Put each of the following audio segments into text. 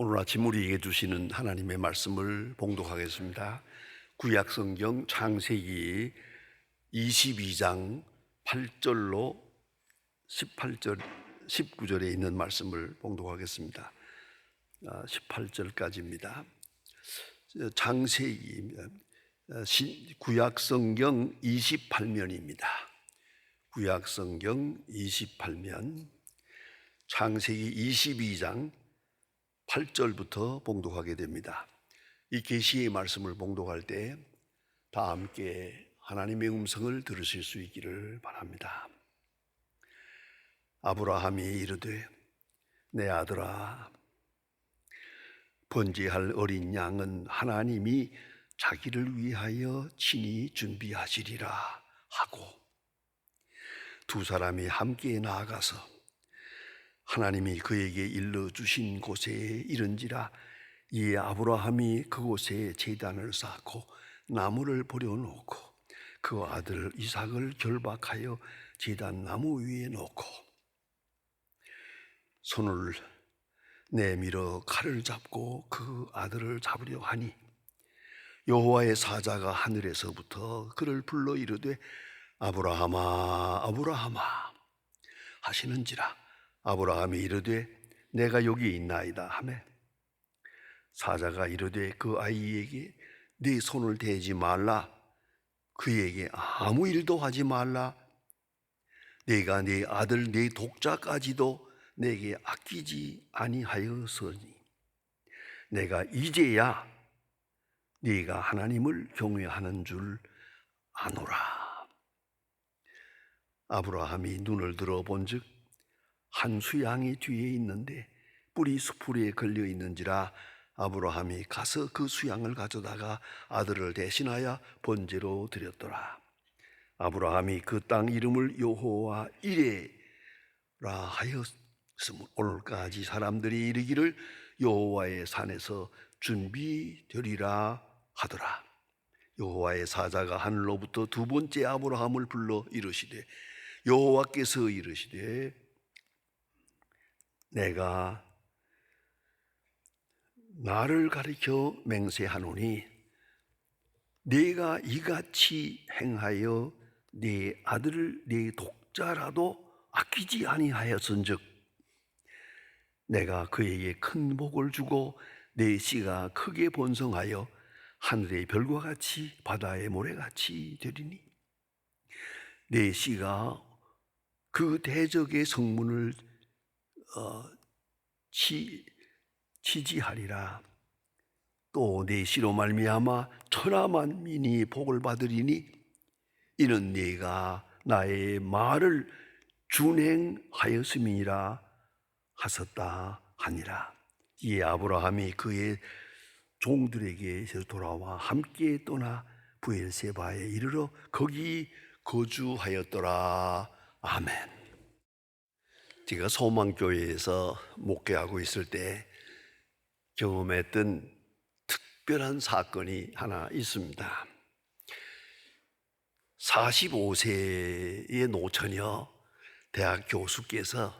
오늘 아침 우리에게 주시는 하나님의 말씀을 봉독하겠습니다. 구약 성경 창세기 22장 8절로 18절 19절에 있는 말씀을 봉독하겠습니다. 18절까지입니다. 창세기 구약 성경 28면입니다. 구약 성경 28면 창세기 22장 8절부터 봉독하게 됩니다. 이 계시의 말씀을 봉독할 때 다 함께 하나님의 음성을 들으실 수 있기를 바랍니다. 아브라함이 이르되 내 아들아 번제할 어린 양은 하나님이 자기를 위하여 친히 준비하시리라 하고 두 사람이 함께 나아가서 하나님이 그에게 일러 주신 곳에 이른지라 이에 아브라함이 그곳에 제단을 쌓고 나무를 버려놓고 그 아들 이삭을 결박하여 제단 나무 위에 놓고 손을 내밀어 칼을 잡고 그 아들을 잡으려 하니 여호와의 사자가 하늘에서부터 그를 불러 이르되 아브라함아 아브라함아 하시는지라 아브라함이 이르되 내가 여기 있나이다 하매 사자가 이르되 그 아이에게 네 손을 대지 말라. 그에게 아무 일도 하지 말라. 내가 네 아들 네 독자까지도 내게 아끼지 아니하였으니 내가 이제야 네가 하나님을 경외하는 줄 아노라. 아브라함이 눈을 들어 본즉 한 수양이 뒤에 있는데 뿔이 수풀에 걸려 있는지라 아브라함이 가서 그 수양을 가져다가 아들을 대신하여 번제로 드렸더라. 아브라함이 그 땅 이름을 여호와 이레라 하였으므 오늘까지 사람들이 이르기를 여호와의 산에서 준비되리라 하더라. 여호와의 사자가 하늘로부터 두 번째 아브라함을 불러 이르시되 여호와께서 이르시되 내가 나를 가리켜 맹세하노니 네가 이같이 행하여 네 아들을 네 독자라도 아끼지 아니하였은즉 내가 그에게 큰 복을 주고 내 씨가 크게 번성하여 하늘의 별과 같이 바다의 모래같이 되리니 내 씨가 그 대적의 성문을 어, 치, 치지하리라. 또내 씨로 말미암아 천하 만민이 복을 받으리니 이는 네가 나의 말을 준행하였음이라 하셨다 하니라. 이에 아브라함이 그의 종들에게 돌아와 함께 떠나 부엘세바에 이르러 거기 거주하였더라. 아멘. 제가 소망교회에서 목회하고 있을 때 경험했던 특별한 사건이 하나 있습니다. 45세의 노처녀 대학 교수께서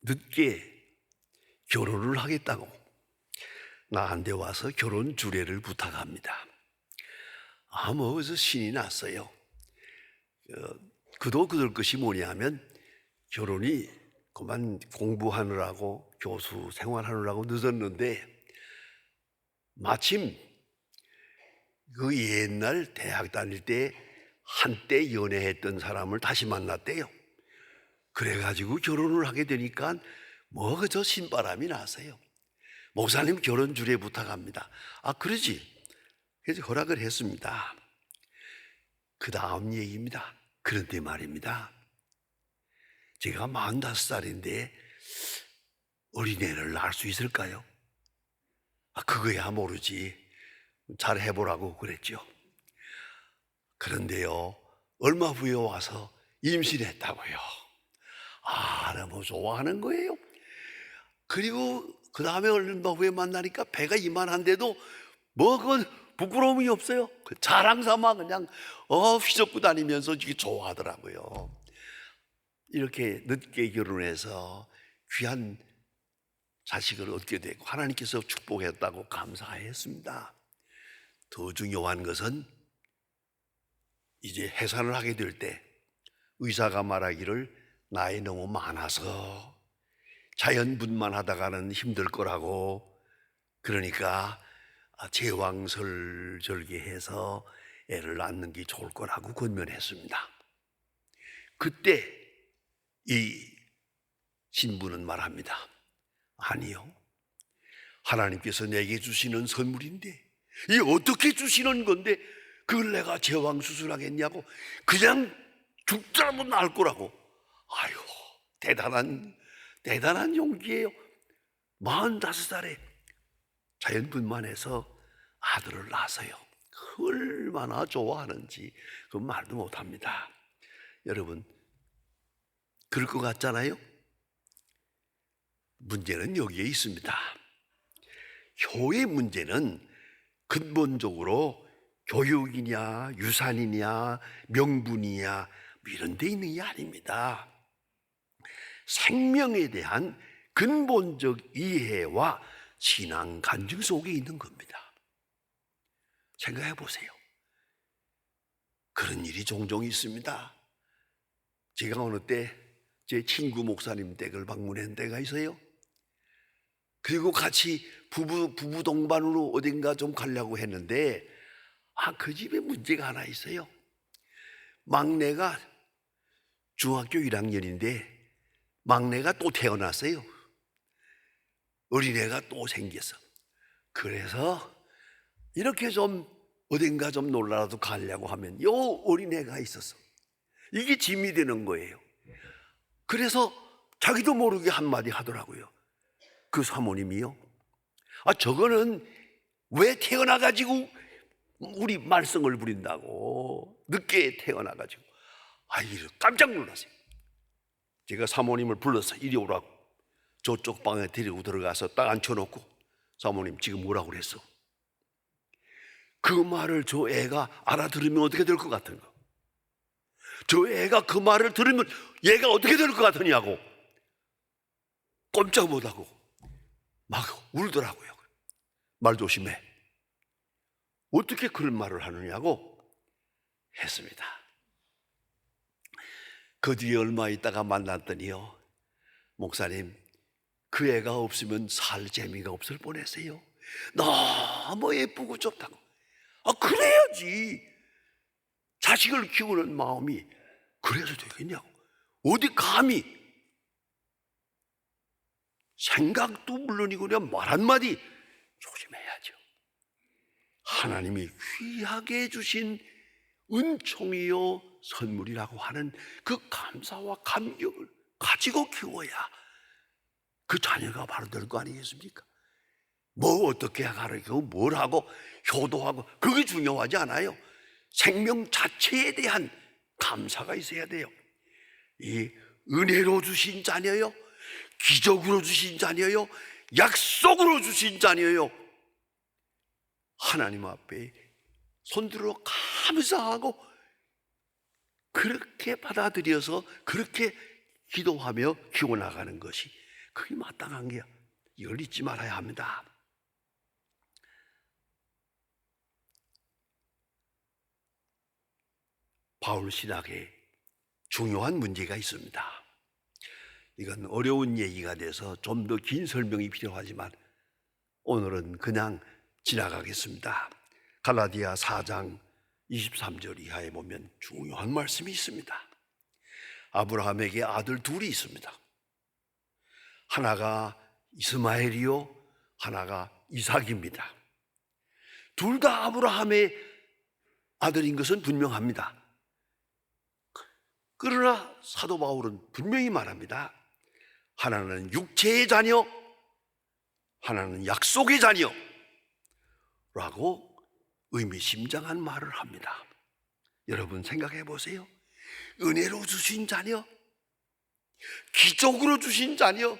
늦게 결혼을 하겠다고 나한테 와서 결혼 주례를 부탁합니다. 아, 뭐, 그래서 신이 났어요. 어, 그도 그럴 것이 뭐냐면 결혼이 그만 공부하느라고 교수 생활하느라고 늦었는데 마침 그 옛날 대학 다닐 때 한때 연애했던 사람을 다시 만났대요. 그래가지고 결혼을 하게 되니까 뭐 그저 신바람이 나세요. 목사님 결혼 주례 부탁합니다. 아 그러지. 그래서 허락을 했습니다. 그 다음 얘기입니다. 그런데 말입니다. 제가 45살인데 어린애를 낳을 수 있을까요? 아, 그거야 모르지. 잘 해보라고 그랬죠. 그런데요, 얼마 후에 와서 임신했다고요. 아, 너무 좋아하는 거예요. 그리고 그 다음에 얼마 후에 만나니까 배가 이만한데도 뭐 그건 부끄러움이 없어요. 그 자랑 삼아 그냥 어 휘젓고 다니면서 좋아하더라고요. 이렇게 늦게 결혼해서 귀한 자식을 얻게 되고 하나님께서 축복했다고 감사했습니다. 더 중요한 것은 이제 해산을 하게 될 때 의사가 말하기를 나이 너무 많아서 자연분만 하다가는 힘들 거라고 그러니까 제왕설 절개해서 애를 낳는 게 좋을 거라고 권면했습니다. 그때 이 신부는 말합니다. 아니요. 하나님께서 내게 주시는 선물인데 이 어떻게 주시는 건데 그걸 내가 제왕 수술하겠냐고 그냥 죽더라도 나을 거라고. 아유 대단한 대단한 용기예요. 45살에 자연분만해서 아들을 낳아서요. 얼마나 좋아하는지 그 말도 못합니다. 여러분 그럴 것 같잖아요. 문제는 여기에 있습니다. 효의 문제는 근본적으로 교육이냐 유산이냐 명분이냐 뭐 이런 데 있는 게 아닙니다. 생명에 대한 근본적 이해와 신앙 간증 속에 있는 겁니다. 생각해 보세요. 그런 일이 종종 있습니다. 제가 어느 때 제 친구 목사님 댁을 방문한 데가 있어요. 그리고 같이 부부 부부 동반으로 어딘가 좀 가려고 했는데 아 그 집에 문제가 하나 있어요. 막내가 중학교 1학년인데 막내가 또 태어났어요. 어린애가 또 생겼어. 그래서 이렇게 좀 어딘가 좀 놀라라도 가려고 하면 요 어린애가 있었어. 이게 짐이 되는 거예요. 그래서 자기도 모르게 한마디 하더라고요. 그 사모님이요. 아, 저거는 왜 태어나가지고 우리 말썽을 부린다고. 늦게 태어나가지고. 아, 이를 깜짝 놀랐어요. 제가 사모님을 불러서 이리 오라고. 저쪽 방에 데리고 들어가서 딱 앉혀놓고 사모님 지금 뭐라고 그랬어? 그 말을 저 애가 알아들으면 어떻게 될 것 같은가? 저 애가 그 말을 들으면 얘가 어떻게 될 것 같으냐고 꼼짝 못하고 막 울더라고요. 말 조심해. 어떻게 그런 말을 하느냐고 했습니다. 그 뒤에 얼마 있다가 만났더니요. 목사님, 그 애가 없으면 살 재미가 없을 뻔했어요. 너무 예쁘고 좋다고. 아, 그래야지. 자식을 키우는 마음이 그래서 되겠냐고. 어디 감히 생각도 물론이고 그냥 말 한마디 조심해야죠. 하나님이 귀하게 주신 은총이요 선물이라고 하는 그 감사와 감격을 가지고 키워야 그 자녀가 바로 될거 아니겠습니까? 뭐 어떻게 가르치고 뭘 하고 효도하고 그게 중요하지 않아요. 생명 자체에 대한 감사가 있어야 돼요. 이 은혜로 주신 자녀요, 기적으로 주신 자녀요, 약속으로 주신 자녀요. 하나님 앞에 손들어 감사하고 그렇게 받아들여서 그렇게 기도하며 키워나가는 것이 그게 마땅한 게야. 잊지 말아야 합니다. 바울 신학에 중요한 문제가 있습니다. 이건 어려운 얘기가 돼서 좀 더 긴 설명이 필요하지만 오늘은 그냥 지나가겠습니다. 갈라디아 4장 23절 이하에 보면 중요한 말씀이 있습니다. 아브라함에게 아들 둘이 있습니다. 하나가 이스마엘이요, 하나가 이삭입니다. 둘 다 아브라함의 아들인 것은 분명합니다. 그러나 사도 바울은 분명히 말합니다. 하나는 육체의 자녀, 하나는 약속의 자녀. 라고 의미심장한 말을 합니다. 여러분 생각해 보세요. 은혜로 주신 자녀, 기적으로 주신 자녀,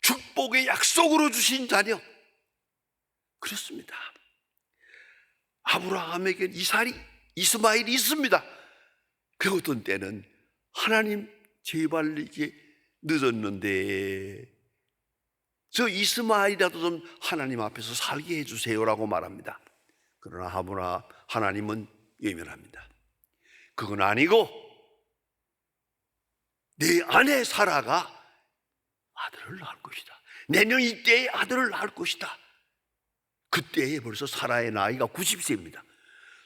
축복의 약속으로 주신 자녀. 그렇습니다. 아브라함에게 이살이, 이스마일이 있습니다. 그 어떤 때는 하나님 제발 이게 늦었는데 저 이스마엘이라도 좀 하나님 앞에서 살게 해주세요라고 말합니다. 그러나 하무나 하나님은 예면합니다. 그건 아니고 내 아내 사라가 아들을 낳을 것이다. 내년 이때에 아들을 낳을 것이다. 그때에 벌써 사라의 나이가 90세입니다.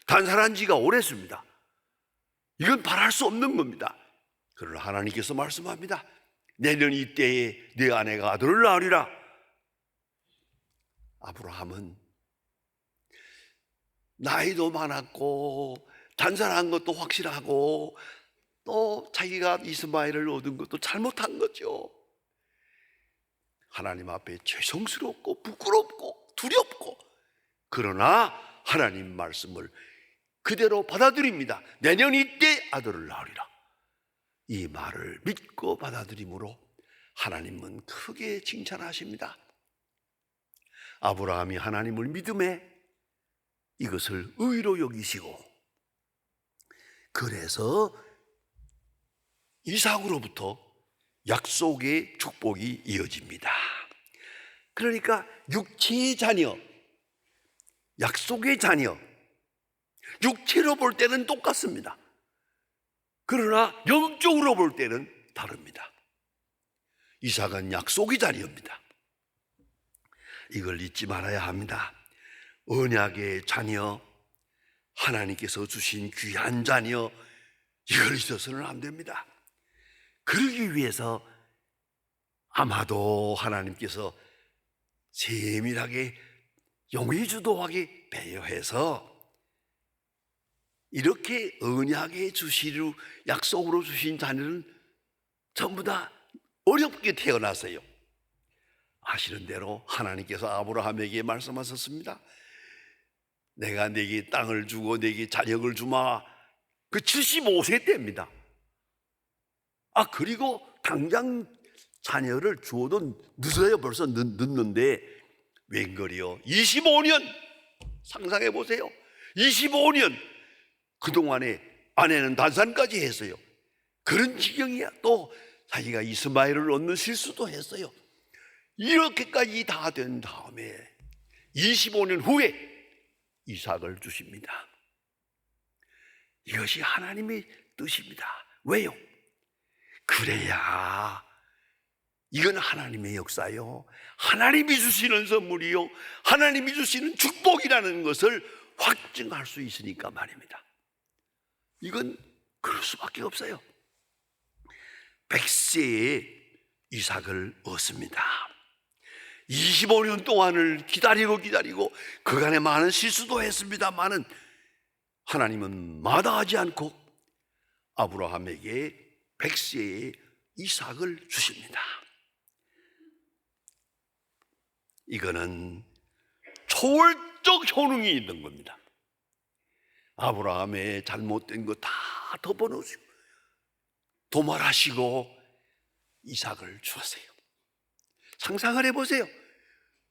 단살한 지가 오래습니다. 이건 바랄 수 없는 겁니다. 그러나 하나님께서 말씀합니다. 내년 이때에 내 아내가 아들을 낳으리라. 아브라함은 나이도 많았고 단살한 것도 확실하고 또 자기가 이스마엘을 얻은 것도 잘못한 거죠. 하나님 앞에 죄송스럽고 부끄럽고 두렵고 그러나 하나님 말씀을 그대로 받아들입니다. 내년 이때 아들을 낳으리라. 이 말을 믿고 받아들임으로 하나님은 크게 칭찬하십니다. 아브라함이 하나님을 믿음에 이것을 의로 여기시고 그래서 이삭으로부터 약속의 축복이 이어집니다. 그러니까 육체의 자녀, 약속의 자녀, 육체로 볼 때는 똑같습니다. 그러나 영적으로 볼 때는 다릅니다. 이삭은 약속의 자녀입니다. 이걸 잊지 말아야 합니다. 언약의 자녀, 하나님께서 주신 귀한 자녀, 이걸 잊어서는 안 됩니다. 그러기 위해서 아마도 하나님께서 세밀하게 용의 주도하게 배려해서 이렇게 언약에 주시루 약속으로 주신 자녀는 전부 다 어렵게 태어났어요. 아시는 대로 하나님께서 아브라함에게 말씀하셨습니다. 내가 네게 땅을 주고 네게 자력을 주마. 그 75세 때입니다. 아 그리고 당장 자녀를 주어도 늦어요. 벌써 늦, 늦는데 웬걸이요? 25년 상상해 보세요. 25년 그동안에 아내는 단산까지 했어요. 그런 지경이야. 또 자기가 이스마엘을 얻는 실수도 했어요. 이렇게까지 다 된 다음에 25년 후에 이삭을 주십니다. 이것이 하나님의 뜻입니다. 왜요? 그래야 이건 하나님의 역사요. 하나님이 주시는 선물이요. 하나님이 주시는 축복이라는 것을 확증할 수 있으니까 말입니다. 이건 그럴 수밖에 없어요. 백세에 이삭을 얻습니다. 25년 동안을 기다리고 기다리고 그간에 많은 실수도 했습니다만은 하나님은 마다하지 않고 아브라함에게 백세에 이삭을 주십니다. 이거는 초월적 효능이 있는 겁니다. 아브라함의 잘못된 거 다 덮어놓으시고 도말하시고 이삭을 주었어요. 상상을 해보세요.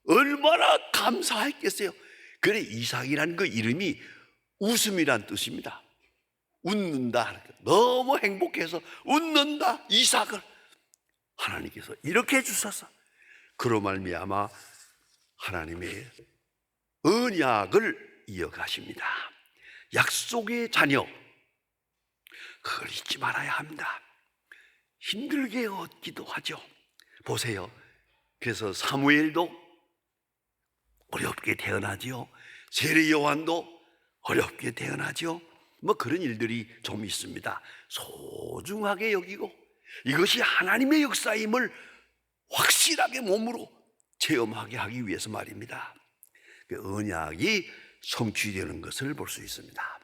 얼마나 감사했겠어요. 그래 이삭이라는 그 이름이 웃음이란 뜻입니다. 웃는다. 너무 행복해서 웃는다. 이삭을 하나님께서 이렇게 해주셔서 그로 말미암아 하나님의 언약을 이어가십니다. 약속의 자녀 그걸 잊지 말아야 합니다. 힘들게 얻기도 하죠. 보세요. 그래서 사무엘도 어렵게 태어나지요. 세례 요한도 어렵게 태어나죠. 뭐 그런 일들이 좀 있습니다. 소중하게 여기고 이것이 하나님의 역사임을 확실하게 몸으로 체험하게 하기 위해서 말입니다. 그 언약이 성취되는 것을 볼 수 있습니다.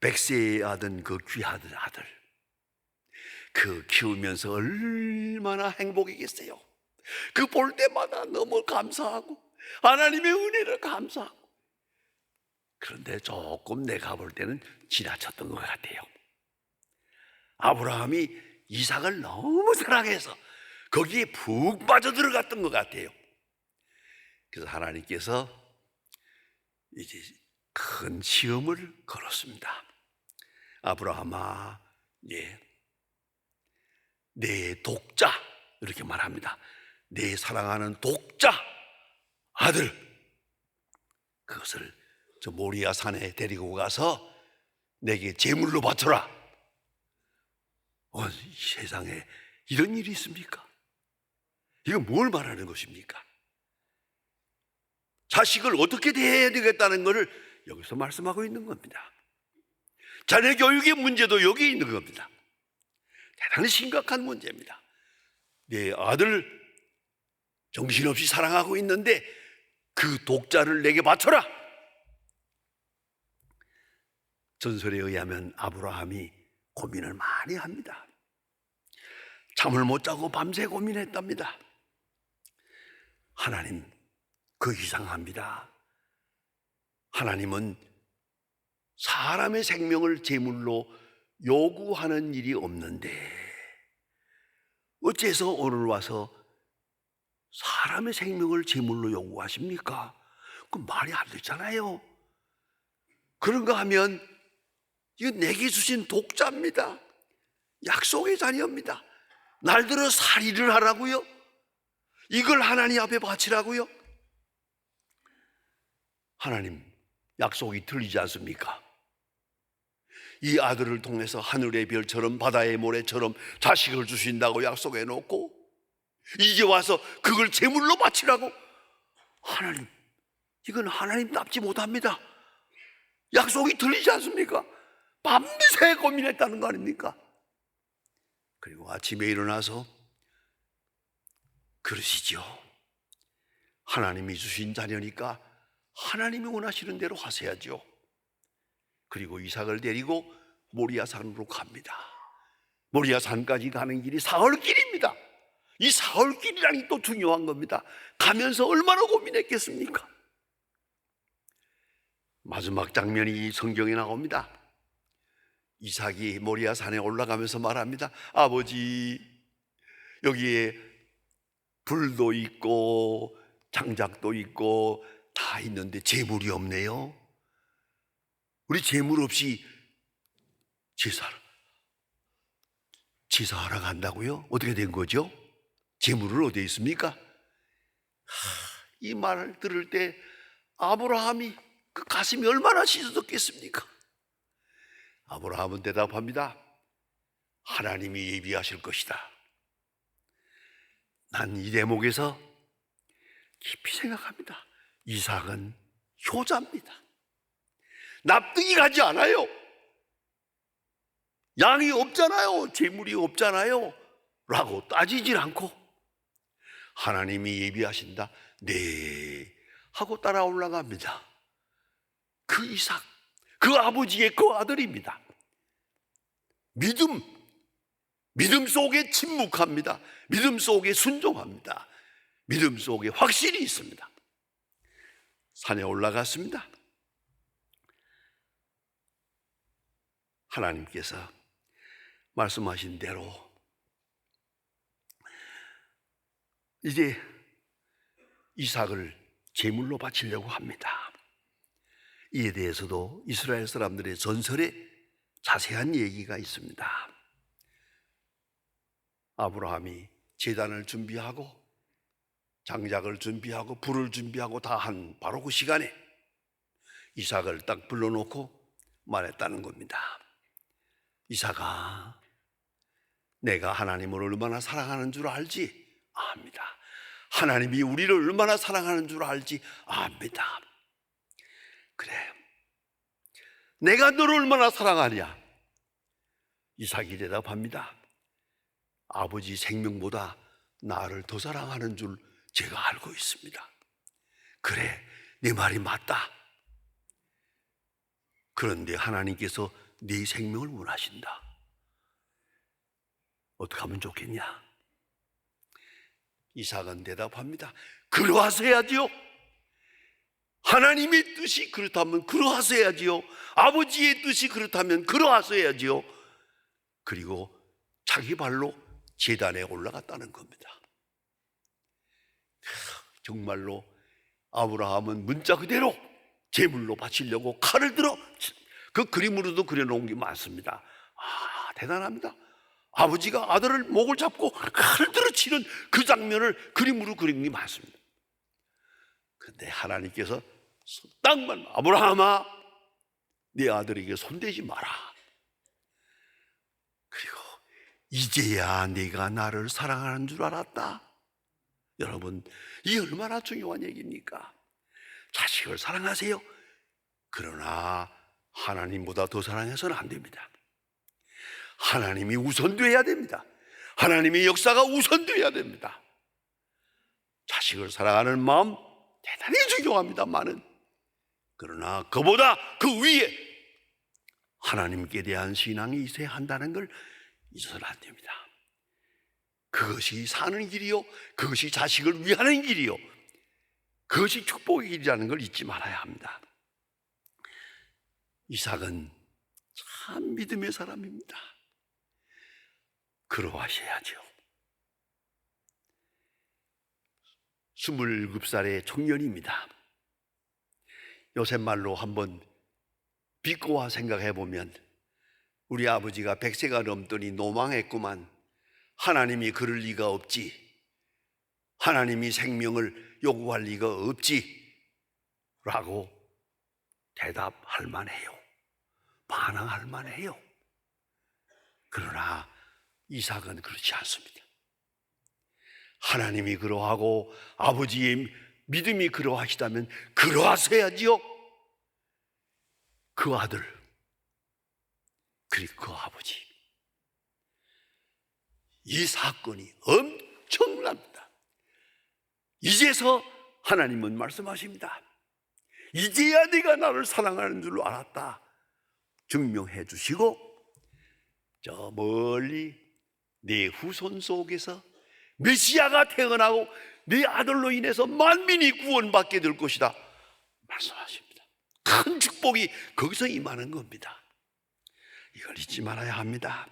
백세의 아들 그 귀한 아들 그 키우면서 얼마나 행복이겠어요. 그 볼 때마다 너무 감사하고 하나님의 은혜를 감사하고 그런데 조금 내가 볼 때는 지나쳤던 것 같아요. 아브라함이 이삭을 너무 사랑해서 거기에 푹 빠져 들어갔던 것 같아요. 그래서 하나님께서 이제 큰 시험을 걸었습니다. 아브라함아, 예, 내 독자 이렇게 말합니다. 내 사랑하는 독자 아들 그것을 저 모리아 산에 데리고 가서 내게 제물로 바쳐라. 어, 이 세상에 이런 일이 있습니까? 이거 뭘 말하는 것입니까? 자식을 어떻게 대해야 되겠다는 것을 여기서 말씀하고 있는 겁니다. 자녀 교육의 문제도 여기 있는 겁니다. 대단히 심각한 문제입니다. 내 아들 정신없이 사랑하고 있는데 그 독자를 내게 바쳐라. 전설에 의하면 아브라함이 고민을 많이 합니다. 잠을 못 자고 밤새 고민했답니다. 하나님, 그 이상합니다. 하나님은 사람의 생명을 제물로 요구하는 일이 없는데 어째서 오늘 와서 사람의 생명을 제물로 요구하십니까? 그 말이 안 되잖아요. 그런가 하면 이거 내게 주신 독자입니다. 약속의 자녀입니다. 날 들어 살이를 하라고요? 이걸 하나님 앞에 바치라고요? 하나님, 약속이 틀리지 않습니까? 이 아들을 통해서 하늘의 별처럼 바다의 모래처럼 자식을 주신다고 약속해 놓고 이제 와서 그걸 제물로 바치라고 하나님 이건 하나님답지 못합니다. 약속이 틀리지 않습니까? 밤새 고민했다는 거 아닙니까? 그리고 아침에 일어나서 그러시죠. 하나님이 주신 자녀니까 하나님이 원하시는 대로 하셔야죠. 그리고 이삭을 데리고 모리아 산으로 갑니다. 모리아 산까지 가는 길이 사흘 길입니다. 이 사흘 길이라니 또 중요한 겁니다. 가면서 얼마나 고민했겠습니까? 마지막 장면이 성경에 나옵니다. 이삭이 모리아 산에 올라가면서 말합니다. 아버지, 여기에 불도 있고 장작도 있고 다 있는데 재물이 없네요. 우리 재물 없이 제사를 제사하러 간다고요? 어떻게 된 거죠? 재물은 어디에 있습니까? 하, 이 말을 들을 때 아브라함이 그 가슴이 얼마나 찢어졌겠습니까? 아브라함은 대답합니다. 하나님이 예비하실 것이다. 난 이 대목에서 깊이 생각합니다. 이삭은 효자입니다. 납득이 가지 않아요. 양이 없잖아요. 재물이 없잖아요. 라고 따지질 않고 하나님이 예비하신다. 네. 하고 따라 올라갑니다. 그 이삭, 그 아버지의 그 아들입니다. 믿음, 믿음 속에 침묵합니다. 믿음 속에 순종합니다. 믿음 속에 확신이 있습니다. 산에 올라갔습니다. 하나님께서 말씀하신 대로 이제 이삭을 제물로 바치려고 합니다. 이에 대해서도 이스라엘 사람들의 전설에 자세한 얘기가 있습니다. 아브라함이 제단을 준비하고 장작을 준비하고 불을 준비하고 다 한 바로 그 시간에 이삭을 딱 불러놓고 말했다는 겁니다. 이삭아, 내가 하나님을 얼마나 사랑하는 줄 알지? 압니다. 하나님이 우리를 얼마나 사랑하는 줄 알지? 압니다. 그래. 내가 너를 얼마나 사랑하냐? 이삭이 대답합니다. 아버지 생명보다 나를 더 사랑하는 줄 제가 알고 있습니다. 그래, 네 말이 맞다. 그런데 하나님께서 네 생명을 원하신다. 어떻게 하면 좋겠냐? 이삭은 대답합니다. 그러하셔야지요. 하나님의 뜻이 그렇다면 그러하셔야지요. 아버지의 뜻이 그렇다면 그러하셔야지요. 그리고 자기 발로 재단에 올라갔다는 겁니다. 정말로 아브라함은 문자 그대로 제물로 바치려고 칼을 들어 그 그림으로도 그려놓은 게 많습니다. 아, 대단합니다. 아버지가 아들을 목을 잡고 칼을 들어 치는 그 장면을 그림으로 그린 게 많습니다. 근데 하나님께서 딱만 아브라함아 네 아들에게 손대지 마라. 그리고 이제야 네가 나를 사랑하는 줄 알았다. 여러분, 이 얼마나 중요한 얘기입니까? 자식을 사랑하세요. 그러나 하나님보다 더 사랑해서는 안 됩니다. 하나님이 우선돼야 됩니다. 하나님의 역사가 우선돼야 됩니다. 자식을 사랑하는 마음 대단히 중요합니다만은 그러나 그보다 그 위에 하나님께 대한 신앙이 있어야 한다는 걸 잊어서는 안 됩니다. 그것이 사는 길이요. 그것이 자식을 위하는 길이요. 그것이 축복의 길이라는 걸 잊지 말아야 합니다. 이삭은 참 믿음의 사람입니다. 그러하셔야죠. 27살의 청년입니다. 요새 말로 한번 비꼬아 생각해 보면 우리 아버지가 100세가 넘더니 노망했구만. 하나님이 그럴 리가 없지. 하나님이 생명을 요구할 리가 없지. 라고 대답할 만해요. 반항할 만해요. 그러나 이삭은 그렇지 않습니다. 하나님이 그러하고 아버지의 믿음이 그러하시다면 그러하셔야지요. 그 아들, 그리고 그 아버지. 이 사건이 엄청납니다. 이제서 하나님은 말씀하십니다. 이제야 네가 나를 사랑하는 줄 알았다. 증명해 주시고 저 멀리 내 후손 속에서 메시아가 태어나고 네 아들로 인해서 만민이 구원받게 될 것이다. 말씀하십니다. 큰 축복이 거기서 임하는 겁니다. 이걸 잊지 말아야 합니다.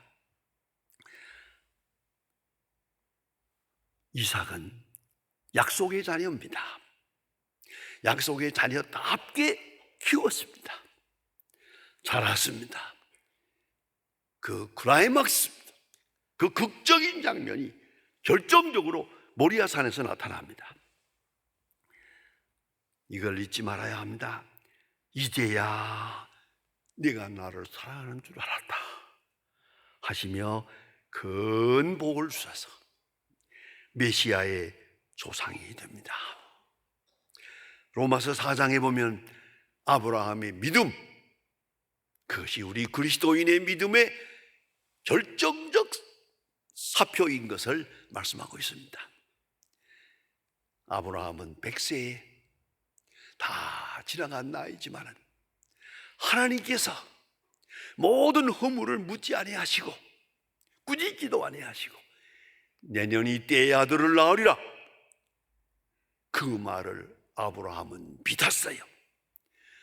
이삭은 약속의 자녀입니다. 약속의 자녀답게 키웠습니다. 자랐습니다. 그 클라이막스, 그 극적인 장면이 결정적으로 모리아산에서 나타납니다. 이걸 잊지 말아야 합니다. 이제야 네가 나를 사랑하는 줄 알았다. 하시며 큰 복을 주셔서 메시아의 조상이 됩니다. 로마서 4장에 보면 아브라함의 믿음, 그것이 우리 그리스도인의 믿음의 결정적 사표인 것을 말씀하고 있습니다. 아브라함은 100세에 다 지나간 나이지만 하나님께서 모든 허물을 묻지 아니하시고 꾸짖기도 아니하시고 내년 이 때의 아들을 낳으리라 그 말을 아브라함은 믿었어요.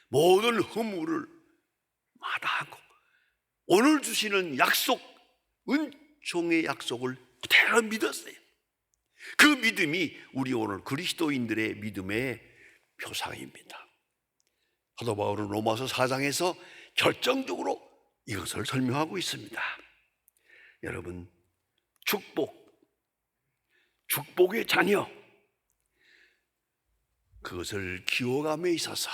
모든 허물을 마다하고 오늘 주시는 약속 은총의 약속을 그대로 믿었어요. 그 믿음이 우리 오늘 그리스도인들의 믿음의 표상입니다. 사도 바울은 로마서 4장에서 결정적으로 이것을 설명하고 있습니다. 여러분, 축복, 축복의 자녀, 그것을 키워감에 있어서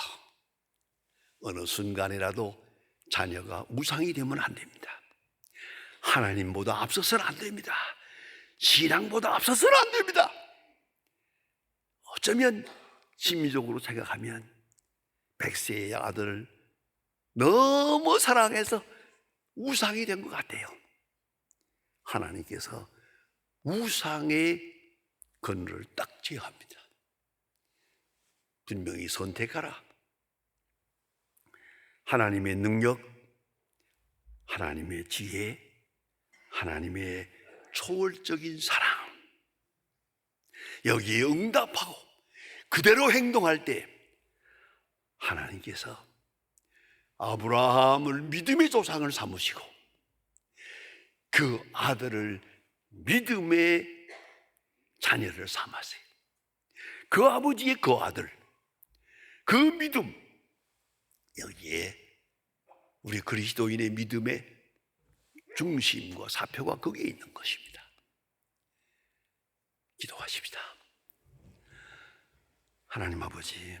어느 순간이라도 자녀가 우상이 되면 안 됩니다. 하나님보다 앞서서는 안 됩니다. 신앙보다 앞서서는 안 됩니다. 어쩌면 심리적으로 생각하면 백세의 아들을 너무 사랑해서 우상이 된 것 같아요. 하나님께서 우상의 건을 딱 제어합니다. 분명히 선택하라. 하나님의 능력, 하나님의 지혜, 하나님의 초월적인 사랑. 여기에 응답하고 그대로 행동할 때 하나님께서 아브라함을 믿음의 조상을 삼으시고 그 아들을 믿음의 자녀를 삼으세요. 그 아버지의 그 아들, 그 믿음, 여기에 우리 그리스도인의 믿음의 중심과 사표가 거기에 있는 것입니다. 기도하십시다. 하나님 아버지,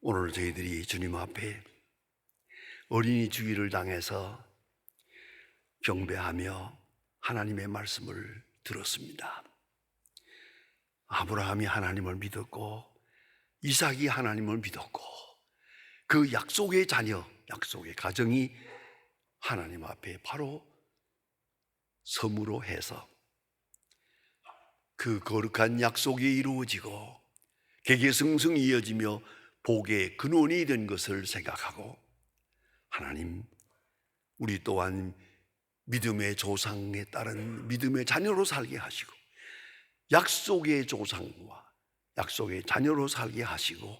오늘 저희들이 주님 앞에 어린이 주의를 당해서 경배하며 하나님의 말씀을 들었습니다. 아브라함이 하나님을 믿었고 이삭이 하나님을 믿었고 그 약속의 자녀, 약속의 가정이 하나님 앞에 바로 섬으로 해서 그 거룩한 약속이 이루어지고 개개승승 이어지며 복의 근원이 된 것을 생각하고 하나님 우리 또한 믿음의 조상에 따른 믿음의 자녀로 살게 하시고 약속의 조상과 약속의 자녀로 살게 하시고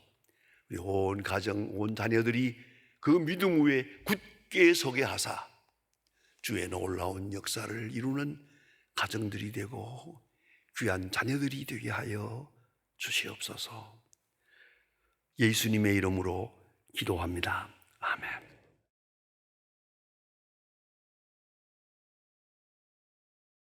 우리 온 가정 온 자녀들이 그 믿음 위에 굳 게 서게 하사 주의 놀라운 역사를 이루는 가정들이 되고 귀한 자녀들이 되게 하여 주시옵소서. 예수님의 이름으로 기도합니다. 아멘.